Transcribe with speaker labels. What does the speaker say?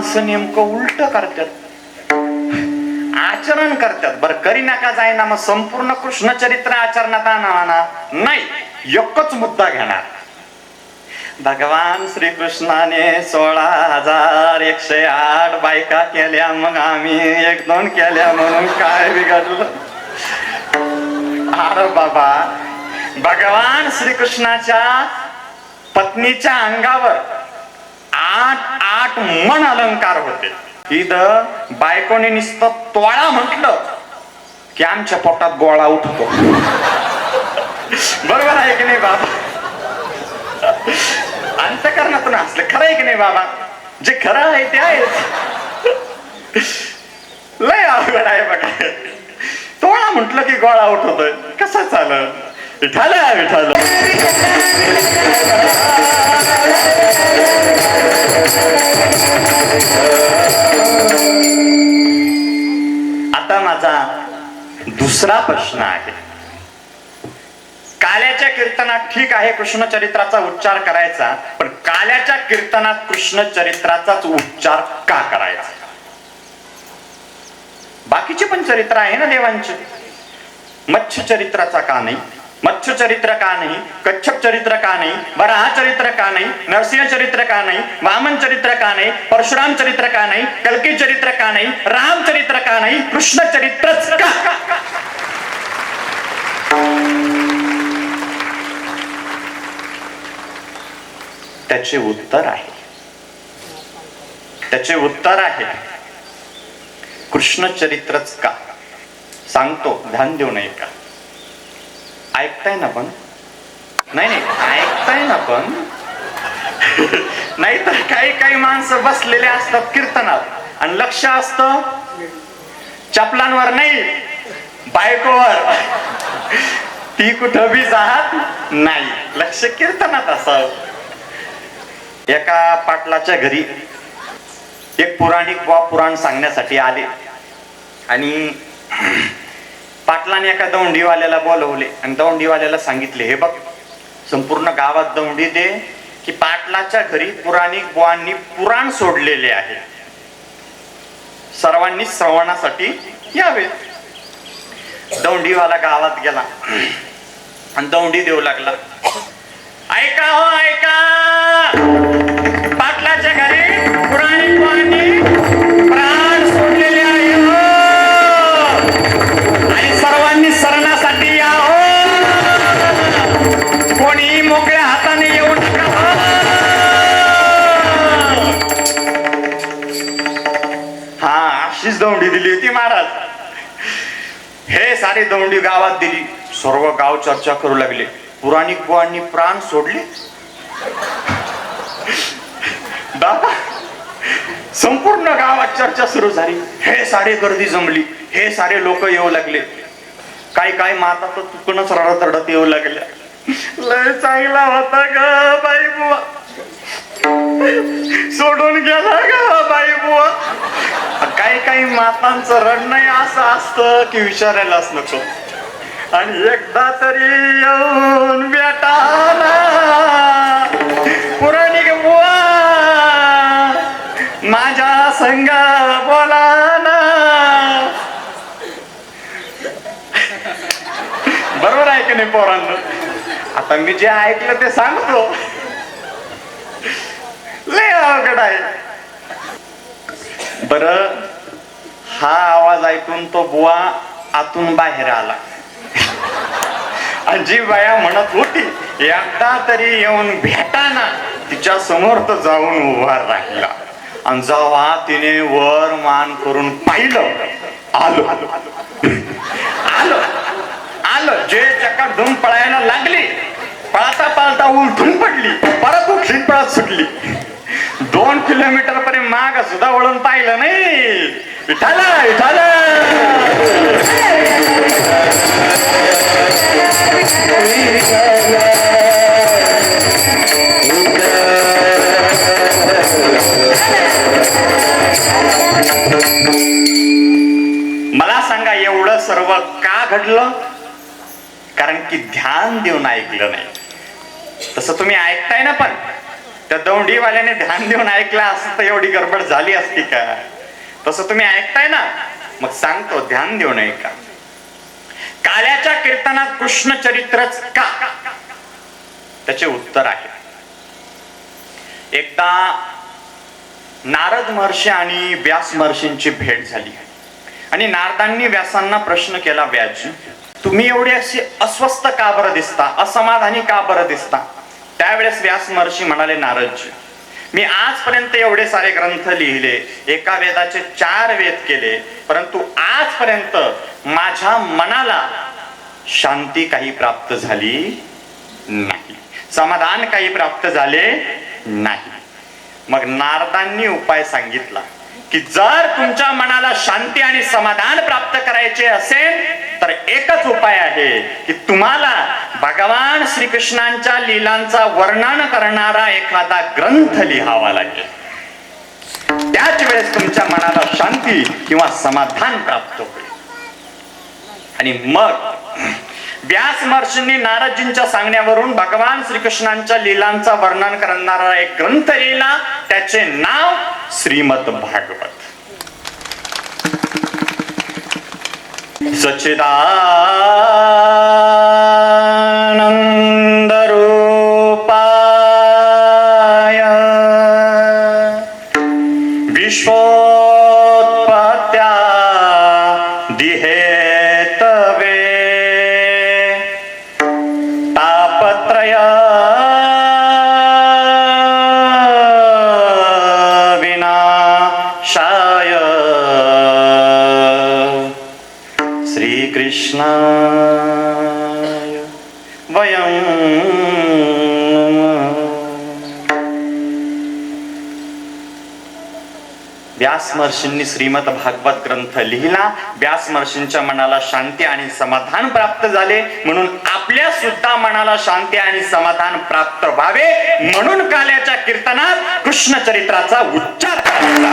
Speaker 1: माणसं नेमकं उलट करतात. आचरण करतात. बर करी नका जायना मग संपूर्ण कृष्ण चरित्र आचरणात आणा नाही एकच मुद्दा घेणार. भगवान श्रीकृष्णाने सोळा हजार एकशे आठ बायका केल्या मग आम्ही एक दोन केल्या म्हणून काय बिघडलं? अरे बाबा भगवान श्रीकृष्णाच्या पत्नीच्या अंगावर आठ आठ मन अलंकार होते. इथं बायकोने नुसतं तोळा म्हटलं की आमच्या पोटात गोळा उठतो. बरोबर आहे की नाही बाबा? अंतकरणातून असलं. खरं आहे की नाही बाबा? जे खरं आहे ते आहे. लय अवघड आहे बघा. तोळा म्हटलं की गोळा उठवतोय कसं चाल विठाल विठाल दुसरा प्रश्न आहे. काल्याच्या कीर्तनात ठीक आहे कृष्ण चरित्राचा उच्चार करायचा पण काल्याच्या कीर्तनात कृष्ण चरित्राचाच उच्चार का करायचा? बाकीचे पण चरित्र आहे ना देवांचे? मत्स्य चरित्राचा का नाही? मत्स्य चरित्र का नाही? कच्छप चरित्र का नाही? वराह चरित्र का नाही? नरसिंह चरित्र का नाही? वामन चरित्र का नाही? परशुराम चरित्र का नाही? कल्की चरित्र का नाही? राम चरित्र का नाही? कृष्ण चरित्रच का? त्याचे उत्तर आहे. त्याचे उत्तर आहे. कृष्ण चरित्रच का? सांगतो ध्यान देऊ नये का? ऐकताय ना पण? नाही नाही ऐकताय ना पण? नाहीतर काही काही माणसं बसलेले असतात कीर्तनात. आणि लक्ष असत चपलांवर नाही बायकोवर. ती कुठं बी जात नाही. लक्ष कीर्तनात असावं एका पाटलाच्या घरी एक पुराणिक वा पुराण सांगण्यासाठी आले. आणि पाटलाने एका दौंडीवाल्याला बोलवले. आणि दौंडीवाल्याला सांगितले हे बघ संपूर्ण गावात दौंडी दे की पाटलाच्या घरी पुराणिक बुवांनी पुराण सोडलेले आहे. सर्वांनी श्रवणासाठी यावे. दौंडीवाला गावात गेला. आणि दौंडी देऊ लागला. ऐका हो ऐका! दौंडी दिली होती महाराज. हे सारे दौंडी गावात दिली. सर्व गाव चर्चा करू लागले. पुराणिक बुवांनी प्राण सोडले. दादा संपूर्ण गावात चर्चा सुरू झाली. हे सारे गर्दी जमली. हे सारे लोक येऊ लागले. काही काही माता तर चुकूनच रडत रडत येऊ लागल्या. लय चांगला होता ग बाई बुवा. सोडून गेला ग बाई बुवा. काही काही मातांचं रडणं असं असतं की विचारायलाच नको. आणि एकदा तरी येऊन बेटाला पुराणिक बुवा. माझ्या संघ बोला ना. बरोबर आहे की नाही पोरांना? आता मी जे ऐकलं ते सांगतो. लय अवघड आहे. बरं हा आवाज ऐकून तो बुवा आतून बाहेर आला. आणि जी बाया म्हणत होती एकदा तरी येऊन भेटाना तिच्या समोर तर जाऊन उभा राहिला. आणि जेव्हा तिने वर मान करून पाहिलं आलो. आलो. आलं. जे चक्कर धुम पळायला लागली पळता पळता उलटून पडली परत उठली पळत सुटली. दोन किलोमीटर पर्यंत माग सुद्धा वळून पाहिलं नाही. विठाला विठाला मला सांगा एवढं सर्व का घडलं? कारण की ध्यान देऊन ऐकलं नाही. तसं तुम्ही ऐकताय ना पण त्या दौंडीवाल्याने ध्यान देऊन ऐकला असतं तर एवढी गडबड झाली असती का? तसं तुम्ही ऐकताय ना? मग सांगतो ध्यान देऊन का? काल्याच्या कीर्तनात कृष्ण चरित्रच का? त्याचे उत्तर आहे. एकदा नारद महर्षी आणि व्यास महर्षींची भेट झाली. आणि नारदांनी व्यासांना प्रश्न केला व्याजी तुम्ही एवढे असे अस्वस्थ का बरं दिसता? असमाधानी का बरं दिसता? त्यावेळेस व्यास महर्षी म्हणाले नारदजी मी आजपर्यंत एवढे सारे ग्रंथ लिहिले एका वेदाचे चार वेद केले परंतु आजपर्यंत माझ्या मनाला शांती काही प्राप्त झाली नाही. समाधान काही प्राप्त झाले नाही. मग नारदांनी उपाय सांगितला की जर तुमच्या मनाला शांती आणि समाधान प्राप्त करायचे असेल तर एकच उपाय आहे की तुम्हाला भगवान श्रीकृष्णांच्या लीलांचा वर्णन करणारा एखादा ग्रंथ लिहावा लागेल. त्याच वेळेस तुमच्या मनाला शांती किंवा समाधान प्राप्त होईल. आणि मग व्यास महर्षींनी नारदजींच्या सांगण्यावरून भगवान श्रीकृष्णांच्या लीलांचा वर्णन करणारा एक ग्रंथ लिहिला त्याचे नाव श्रीमद भागवत सचिदानंद कृष्णाय वयं व्यास महर्षींनी श्रीमद भागवत ग्रंथ लिहिला. व्यास महर्षींच्या मनाला शांती आणि समाधान प्राप्त झाले. म्हणून आपल्या सुद्धा मनाला शांती आणि समाधान प्राप्त व्हावे. म्हणून काल्याच्या कीर्तनात कृष्ण चरित्राचा उच्चार करायचा